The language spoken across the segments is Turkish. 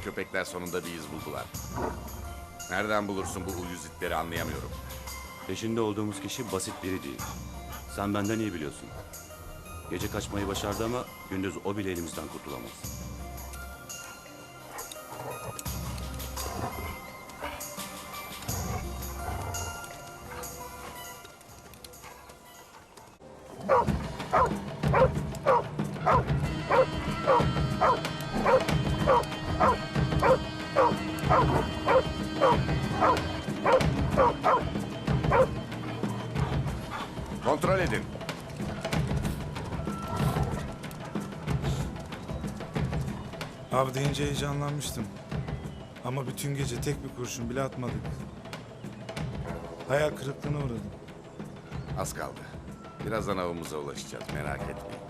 köpekler sonunda bir iz buldular. Nereden bulursun bu uyuz itleri anlayamıyorum. Peşinde olduğumuz kişi basit biri değil. Sen benden iyi biliyorsun. Gece kaçmayı başardı ama gündüz o bile elimizden kurtulamaz. Av deyince heyecanlanmıştım. Ama bütün gece tek bir kurşun bile atmadık. Hayal kırıklığına uğradım. Az kaldı. Birazdan avımıza ulaşacağız merak etmeyin.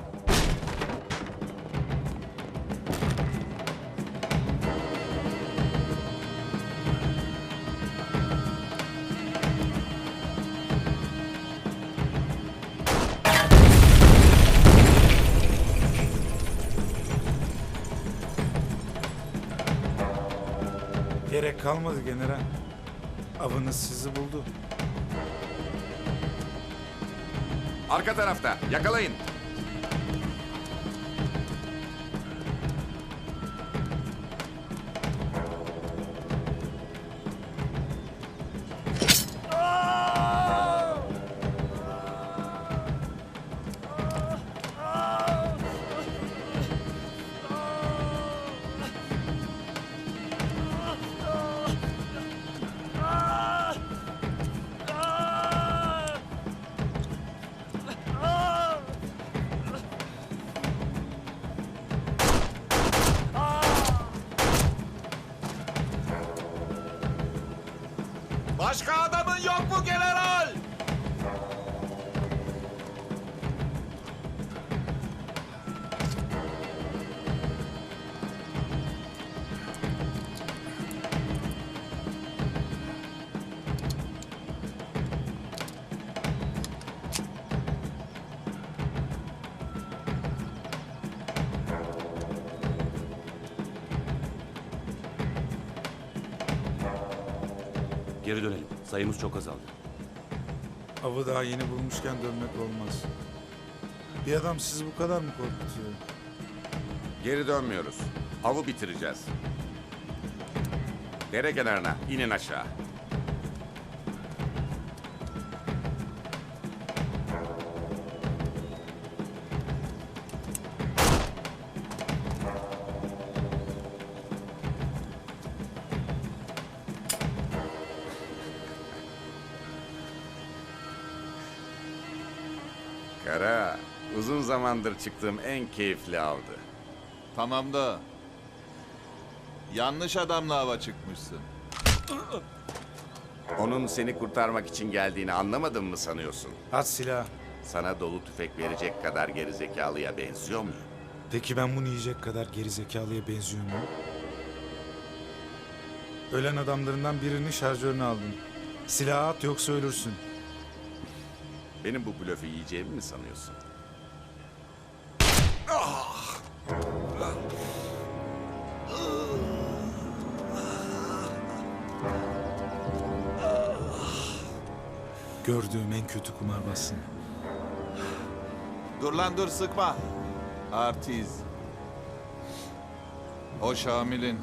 Kalmadı general. Avınız sizi buldu. Arka tarafta yakalayın. Başka adamın yok mu general? Geri dönelim. Sayımız çok azaldı. Avı daha yeni bulmuşken dönmek olmaz. Bir adam sizi bu kadar mı korkutuyor? Geri dönmüyoruz. Avı bitireceğiz. Dere kenarına inin aşağı. Kara, uzun zamandır çıktığım en keyifli avdı. Tamam da yanlış adamla hava çıkmışsın. Onun seni kurtarmak için geldiğini anlamadın mı sanıyorsun? At silah. Sana dolu tüfek verecek kadar gerizekalıya benziyor muyum? Peki ben bunu yiyecek kadar geri zekalıya benziyor muyum? Ölen adamlarından birinin şarjörünü aldın. Silahı at yoksa ölürsün. Benim bu blöfü yiyeceğimi mi sanıyorsun? Gördüğüm en kötü kumarbazsın. Dur lan dur sıkma. Artiz. O Şamil'in